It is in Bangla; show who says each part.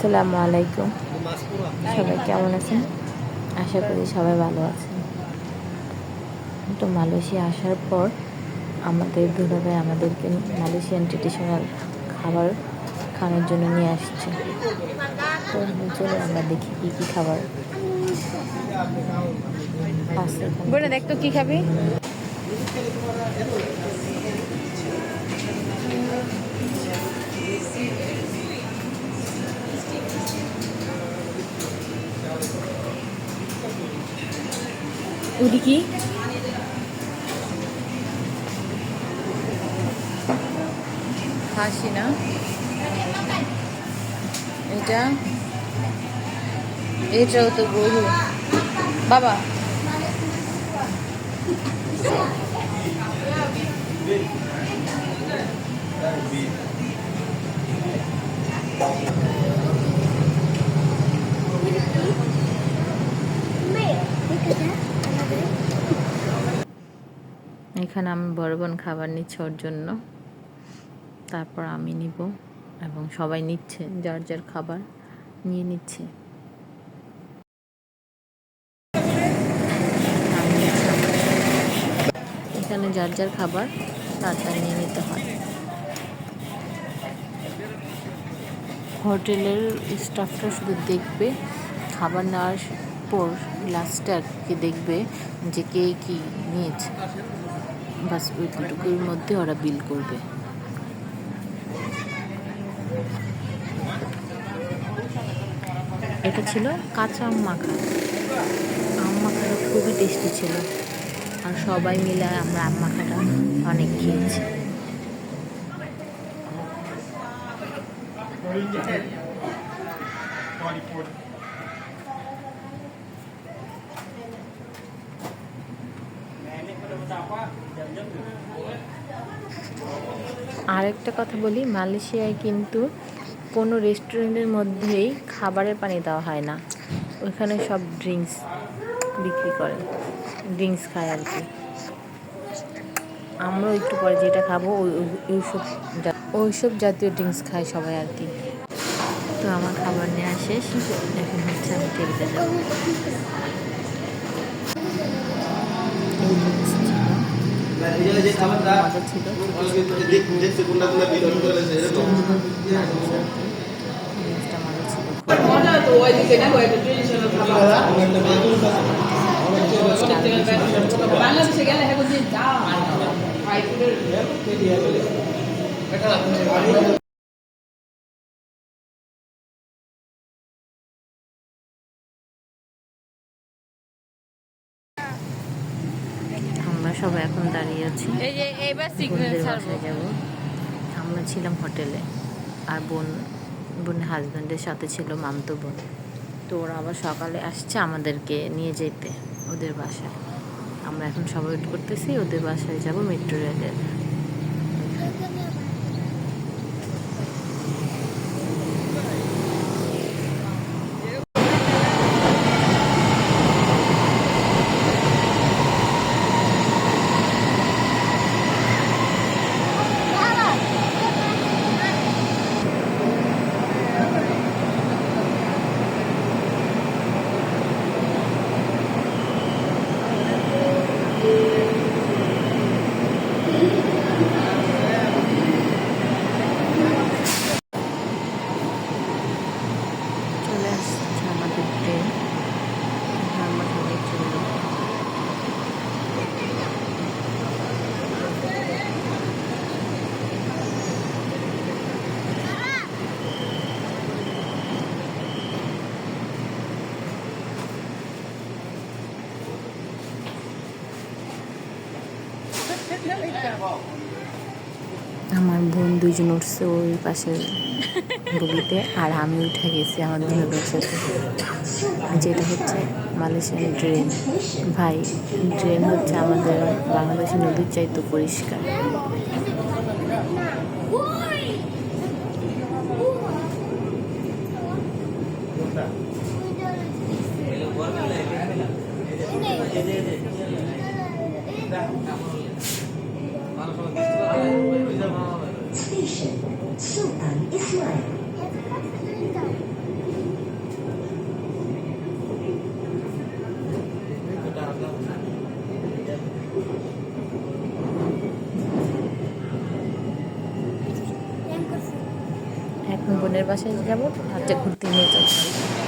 Speaker 1: আসসালামু আলাইকুম। সবাই কেমন আছেন? আশা করি সবাই ভালো আছেন। তো মালয়েশিয়া আসার পর আমাদের দুলাভাই আমাদেরকে মালয়েশিয়ান ট্রেডিশনাল খাবার খাওয়ানোর জন্য নিয়ে আসছে। তো চলো আমরা দেখি কী কী খাবার
Speaker 2: দেখ তো কি খাবি? ওটি কি খাসি না? এটা? এটাও তো গরু বাবা।
Speaker 1: এখানে আমি বড় বোন খাবার নিচ্ছে ওর জন্য। তারপর আমি নিব এবং সবাই নিচ্ছে, যার যার খাবার নিয়ে নিচ্ছে। এখানে যার যার খাবার, তার তার নিয়ে নিতে হয়। হোটেলের স্টাফটা শুধু দেখবে, খাবার নেওয়ার পর লাস্টে আর দেখবে যে কে কী নিয়েছে। বাস ওইটুকুর মধ্যে ওরা বিল করবে। এটা ছিল কাঁচা আম মাখা। আম মাখাটা খুবই টেস্টি ছিল। আর সবাই মিলে আমরা আম মাখাটা অনেক খেয়েছি। আরেকটা কথা বলি, মালয়েশিয়ায় কিন্তু কোনো রেস্টুরেন্টের মধ্যেই খাবারের পানি দেওয়া হয় না। ওইখানে সব ড্রিঙ্কস বিক্রি করে, ড্রিঙ্কস খায় আর কি। আমরাও একটু পরে যেটা খাব, ওই, ওই- ওইসব ওইসব জাতীয় ড্রিঙ্কস খায় সবাই আর কি। তো আমার খাবার নেওয়া শেষ, এখন হচ্ছে আমি টেবিলে যাব।
Speaker 3: বাংলাদেশে গেলে হ্যাঁ যা
Speaker 1: সবাই এখন দাঁড়িয়ে আছি।
Speaker 2: এই যে এইবার সিগন্যাল ছাড়বো।
Speaker 1: বাসায় যাব। আমরা ছিলাম হোটেলে। আর বোন বোনের হাজব্যান্ডের সাথে ছিল মামতো বোন। তো ওরা আবার সকালে আসছে আমাদেরকে নিয়ে যেতে ওদের বাসায়। আমরা এখন সবাই ওয়েট করতেছি ওদের বাসায় যাব মেট্রো রেলের চলে আসছে আমাদের ট্রেন আমরা সবাই চলল আমার বোন দুইজন উঠছে ওই পাশের বগিতে আর আমি উঠে গেছি আমার দুলাবের সাথে যেটা হচ্ছে, মালয়েশিয়ান ড্রেন। ভাই, ড্রেন হচ্ছে আমাদের বাংলাদেশের নদীর চাইতে পরিষ্কার. এখন বোনের বাসায় যাব ভাবছে ঘুরতে নিয়ে যাব।